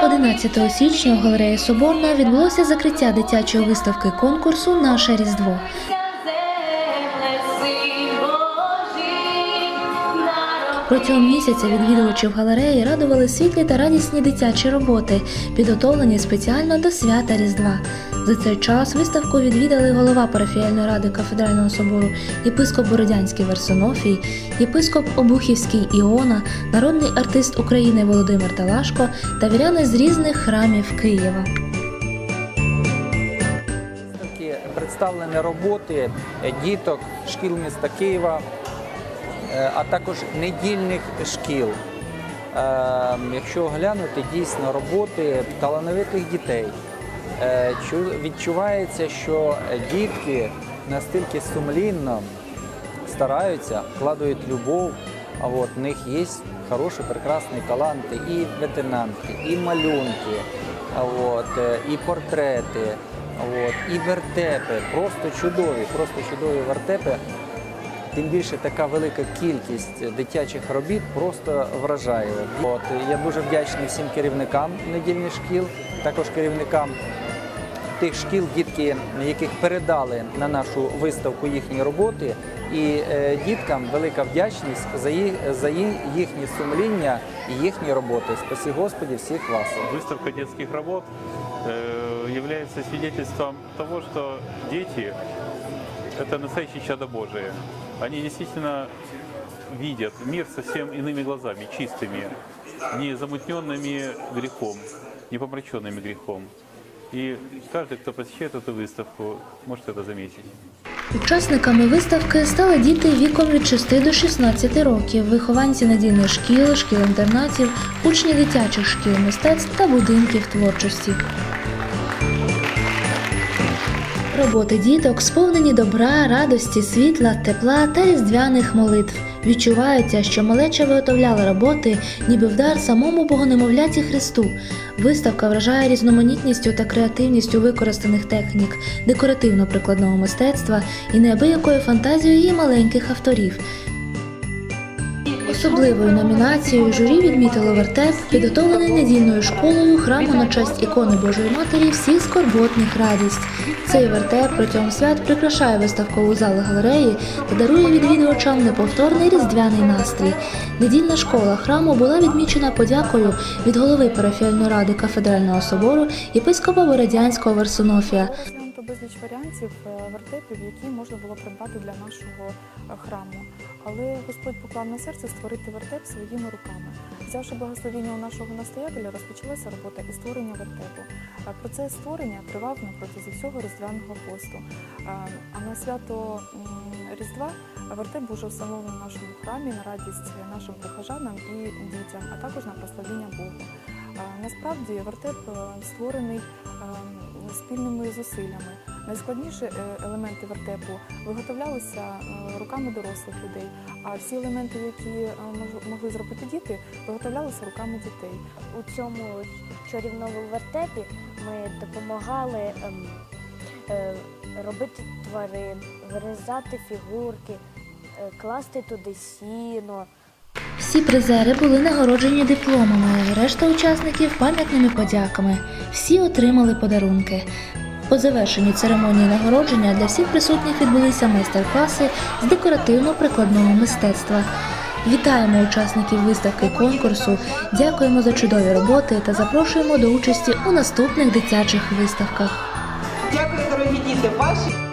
11 січня у галереї Соборна відбулося закриття дитячої виставки конкурсу Наше Різдво. Протягом місяця відвідувачів галереї радували світлі та радісні дитячі роботи, підготовлені спеціально до свята Різдва. За цей час виставку відвідали голова парафіяльної ради кафедрального собору, єпископ Бородянський Варсонофій, єпископ Обухівський Іона, народний артист України Володимир Талашко та віряни з різних храмів Києва. Представлені роботи діток шкіл міста Києва, а також недільних шкіл. Е, Якщо глянути дійсно роботи талановитих дітей, е, відчувається, що дітки настільки сумлінно стараються, вкладають любов, а в них є хороші, прекрасні таланти, і ветенанки, і малюнки, от, е, і портрети, от, і вертепи. Просто чудові, просто чудові вертепи. Тим більше така велика кількість дитячих робіт просто вражає. От, я дуже вдячний всім керівникам недільних шкіл, також керівникам тих шкіл, дітки, яких передали на нашу виставку їхні роботи. І е, діткам велика вдячність за їх, за їх, їхнє сумління і їхні роботи. Спасі Господі всіх вас. Выставка детских работ э, является свидетельством того, что дети – это настоящее чадо Божие. Они действительно видят мир совсем иными глазами, чистыми, не замутненными грехом, не помраченными грехом. И каждый, кто посещает эту выставку, может это заметить. Учасниками виставки стали діти віком від 6 до 16 років, вихованці надійних шкіл, шкіл-інтернатів, учні дитячих шкіл мистецтв та будинків творчості. Роботи діток сповнені добра, радості, світла, тепла та різдвяних молитв. Відчувається, що малеча виготовляла роботи, ніби вдар самому богонемовляті Христу. Виставка вражає різноманітністю та креативністю використаних технік, декоративно-прикладного мистецтва і неабиякою фантазією її маленьких авторів. Особливою номінацією журі відмітило вертеп, підготовлений недільною школою храму на честь ікони Божої Матері всіх скорботних радість. Цей вертеп протягом свят прикрашає виставкову залу галереї та дарує відвідувачам неповторний різдвяний настрій. Недільна школа храму була відмічена подякою від голови парафіальної ради кафедрального собору єпископа Бородянського. Розглянуто безліч варіантів е, вертепів, які можна було придбати для нашого е, храму. Але Господь поклав на серце створити вертеп своїми руками. Взявши благословіння у нашого настоятеля, розпочалася робота і створення вертепу. Процес створення тривав на протязі всього різдвяного посту. А на свято Різдва вертеп був вже встановлений в нашому храмі на радість нашим прихожанам і дітям, а також на прославління Богу. Насправді вертеп е, створений е, спільними зусиллями. Найскладніші е, елементи вертепу виготовлялися е, руками дорослих людей, а всі елементи, які е, могли зробити діти, виготовлялися руками дітей. у цьому чарівному вертепі ми допомагали ем, робити тварин, вирізати фігурки, класти туди сіно. Всі призери були нагороджені дипломами, решта учасників пам'ятними подяками. Всі отримали подарунки. По завершенню церемонії нагородження для всіх присутніх відбулися майстер-класи з декоративно-прикладного мистецтва. Вітаємо учасників виставки конкурсу, дякуємо за чудові роботи та запрошуємо до участі у наступних дитячих виставках. Дякую, дорогі діти. Ваші